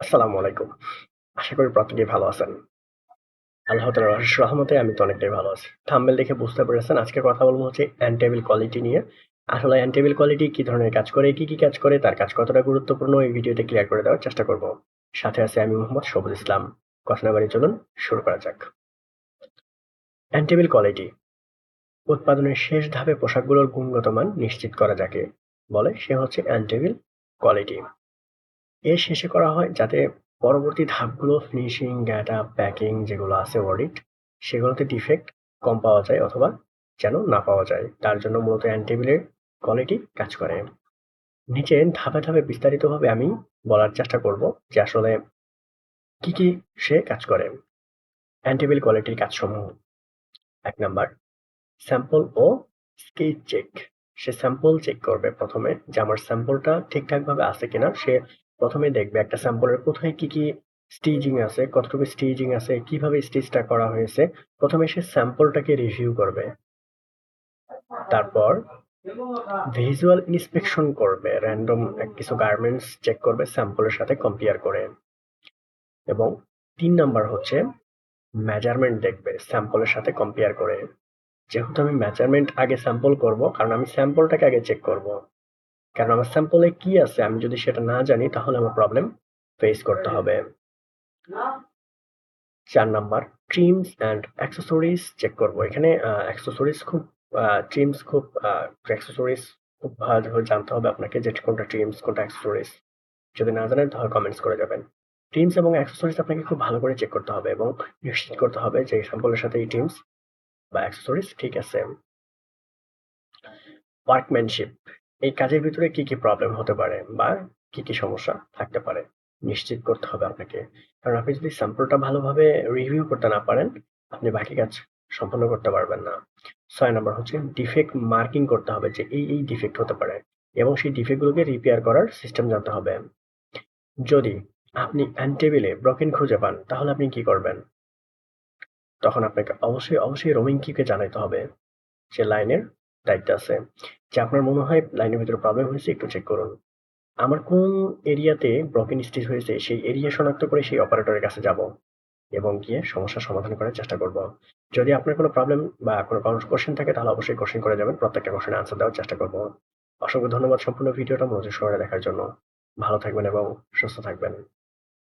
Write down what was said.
আসসালামু আলাইকুম। আশা করি প্রত্যেকেই ভালো আছেন। আল্লাহ অশেষ রহমতে আমি তো অনেকটাই ভালো আছি। থাম্বেল দেখে বুঝতে পেরেছেন আজকে কথা বলব হচ্ছে এনটেবিল কোয়ালিটি নিয়ে। আসলে এনটেবিল কোয়ালিটি কি ধরনের কাজ করে, কি, কি কাজ করে, তার কাজ কতটা গুরুত্বপূর্ণ এই ভিডিওতে ক্লিয়ার করে দেওয়ার চেষ্টা করব। সাথে আছি আমি মোহাম্মদ সবুজ ইসলাম। কথা না বাড়িয়ে চলুন শুরু করা যাক। এনটেবিল কোয়ালিটি উৎপাদনের শেষ ধাপে পোশাকগুলোর গুণগত মান নিশ্চিত করা যাকে বলে সে হচ্ছে এনটেবিল কোয়ালিটি। এর শেষে করা হয় যাতে পরবর্তী ধাপগুলো ফিনিশিং, ডেটা, প্যাকিং যেগুলো আছে অডিট সেগুলোতে ডিফেক্ট কম পাওয়া যায় অথবা যেন না পাওয়া যায়। তার জন্য মূলত অ্যান্টেবিলের কোয়ালিটি কাজ করে। নিচে ধাপে ধাপে বিস্তারিতভাবে আমি বলার চেষ্টা করব যে আসলে কি, কি সে কাজ করে। অ্যান্টেবিল কোয়ালিটির কাজসমূহ এক নাম্বার স্যাম্পল ও স্কেচ চেক সে স্যাম্পল চেক করবে প্রথমে যে আমার স্যাম্পলটা ঠিকঠাকভাবে আছে কিনা সে প্রথমে দেখবে একটা স্যাম্পলের কোথায় কি কি স্টেজিং আছে, কতটুকু স্টেজিং আছে, কীভাবে স্টেজটা করা হয়েছে, প্রথমে সে স্যাম্পলটাকে রিভিউ করবে। তারপর ভিজুয়াল ইন্সপেকশন করবে র্যান্ডম কিছু গার্মেন্টস চেক করবে, স্যাম্পলের সাথে কম্পেয়ার করে। এবং তিন নাম্বার হচ্ছে মেজারমেন্ট দেখবে, স্যাম্পলের সাথে কম্পেয়ার করে। যেহেতু আমি মেজারমেন্ট আগে স্যাম্পল করব, কারণ আমি স্যাম্পলটাকে আগে চেক করব। কারণ আমার স্যাম্পলে কি আছে আমি যদি সেটা না জানি, তাহলে আমার প্রবলেম ফেস করতে হবে। চার number trims and accessories check করব। এখানে অ্যাক্সেসরিজ খুব ট্রিমস খুব অ্যাক্সেসরিজ খুব ভালোভাবে জানতে হবে আপনাকে যে কোনটা ট্রিমস কোনটা অ্যাক্সেসরিজ যদি না জানেন, তাহলে কমেন্টস করে যাবেন। টিমস এবং অ্যাক্সেসরিজ আপনাকে খুব ভালো করে চেক করতে হবে এবং নিশ্চিত করতে হবে যে স্যাম্পলের সাথে এই টিমস বা অ্যাক্সেসরিজ ঠিক আছে। ওয়ার্কম্যানশিপ এই কাজের ভিতরে কি, কি প্রবলেম হতে পারে বা কি, কি সমস্যা থাকতে পারে নিশ্চিত করতে হবে আপনাকে। কারণ আপনি যদি স্যাম্পলটা ভালোভাবে রিভিউ করতে না পারেন, আপনি বাকি কাজ সম্পন্ন করতে পারবেন না। ছয় নম্বর হচ্ছে ডিফেক্ট মার্কিং করতে হবে যে এই, এই ডিফেক্ট হতে পারে এবং সেই ডিফেক্টগুলোকে রিপেয়ার করার সিস্টেম জানতে হবে। যদি আপনি অ্যানটেবিলে ব্রকেন খুঁজে পান তাহলে আপনি কি করবেন? তখন আপনাকে অবশ্যই, অবশ্যই রোমিং কিকে জানাইতে হবে যে লাইনের দায়িত্ব আছে। যে আপনার মনে হয় লাইনের ভিতরে প্রবলেম হয়েছে, একটু চেক করুন। আমার কোন এরিয়াতে ব্রকেন স্টিচ হয়েছে, সেই এরিয়া শনাক্ত করে সেই অপারেটরের কাছে যাব এবং গিয়ে সমস্যার সমাধান করার চেষ্টা করব। যদি আপনার কোনো প্রবলেম বা কোনো কোশ্চেন থাকে, তাহলে অবশ্যই কোশ্চেন করে যাবেন। প্রত্যেকটা কোশ্চেনের আনসার দেওয়ার চেষ্টা করব। অসংখ্য ধন্যবাদ সম্পূর্ণ ভিডিওটা মনোযোগ সহকারে দেখার জন্য। ভালো থাকবেন এবং সুস্থ থাকবেন।